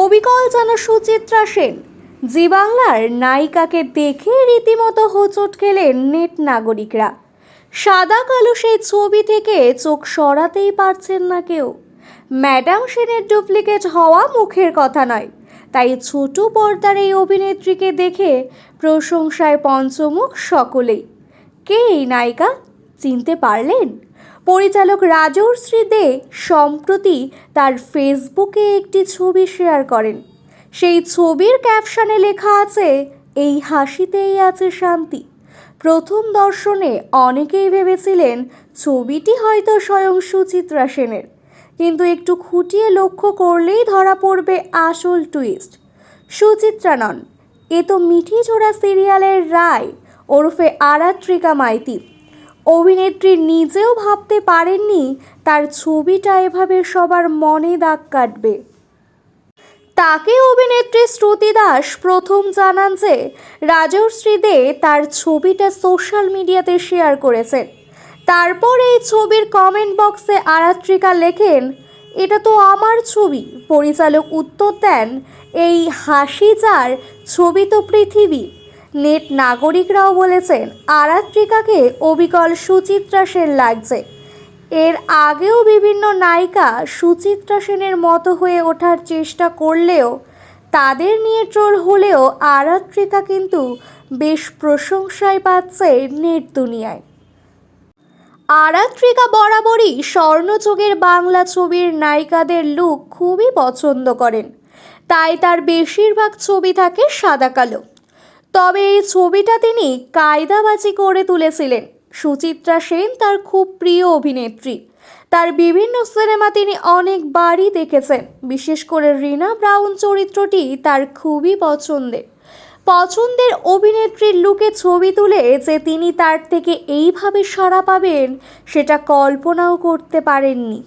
অবিকল যেন সুচিত্রা সেন। জি বাংলার নায়িকাকে দেখে রীতিমতো হোঁচট খেলেন নেট নাগরিকরা। সাদা কালো সেই ছবি থেকে চোখ সরাতেই পারছেন না কেউ। ম্যাডাম সেনের ডুপ্লিকেট হওয়া মুখের কথা নয়। তাই ছোট পর্দার এই অভিনেত্রীকে দেখে প্রশংসায় পঞ্চমুখ সকলেই। কে এই নায়িকা? চিনতে পারলেন? পরিচালক রাজশ্রী দে সম্প্রতি তার ফেসবুকে একটি ছবি শেয়ার করেন। সেই ছবির ক্যাপশনে লেখা আছে, এই হাসিতেই আছে শান্তি। প্রথম দর্শনে অনেকেই ভেবেছিলেন ছবিটি হয়তো স্বয়ং সুচিত্রা সেনের। কিন্তু একটু খুঁটিয়ে লক্ষ্য করলেই ধরা পড়বে আসল টুইস্ট। সুচিত্রা নন, এ তো মিঠি ছোড়া সিরিয়ালের রায়, ওরফে আরাত্রিকা মাইতি। অভিনেত্রী নিজেও ভাবতে পারেননি তার ছবিটা এভাবে সবার মনে দাগ কাটবে। তাকে অভিনেত্রী শ্রুতি দাস প্রথম জানান যে রাজশ্রী দে তার ছবিটা সোশ্যাল মিডিয়াতে শেয়ার করেছেন। তারপর এই ছবির কমেন্ট বক্সে আরাত্রিকা লেখেন, এটা তো আমার ছবি। পরিচালক উত্তর দেন, এই হাসি যার, ছবি তো পৃথিবী। নেট নাগরিকরাও বলেছেন, আরাত্রিকাকে অবিকল সুচিত্রা সেন লাগছে। এর আগেও বিভিন্ন নায়িকা সুচিত্রা সেনের মতো হয়ে ওঠার চেষ্টা করলেও, তাদের নিয়ে ট্রোল হলেও আরাত্রিকা কিন্তু বেশ প্রশংসায় পাচ্ছে নেট দুনিয়ায়। আরাত্রিকা বরাবরই স্বর্ণযুগের বাংলা ছবির নায়িকাদের লুক খুবই পছন্দ করেন। তাই তার বেশিরভাগ ছবি থাকে সাদা কালো। তবে এই ছবিটা তিনি কায়দাবাজি করে তুলেছিলেন। সুচিত্রা সেন তার খুব প্রিয় অভিনেত্রী। তার বিভিন্ন সিনেমা তিনি অনেকবারই দেখেছেন। বিশেষ করে রিনা ব্রাউন চরিত্রটি তার খুবই পছন্দের। পছন্দের অভিনেত্রীর লুকে ছবি তুলে যে তিনি তার থেকে এইভাবে সাড়া পাবেন, সেটা কল্পনাও করতে পারেননি।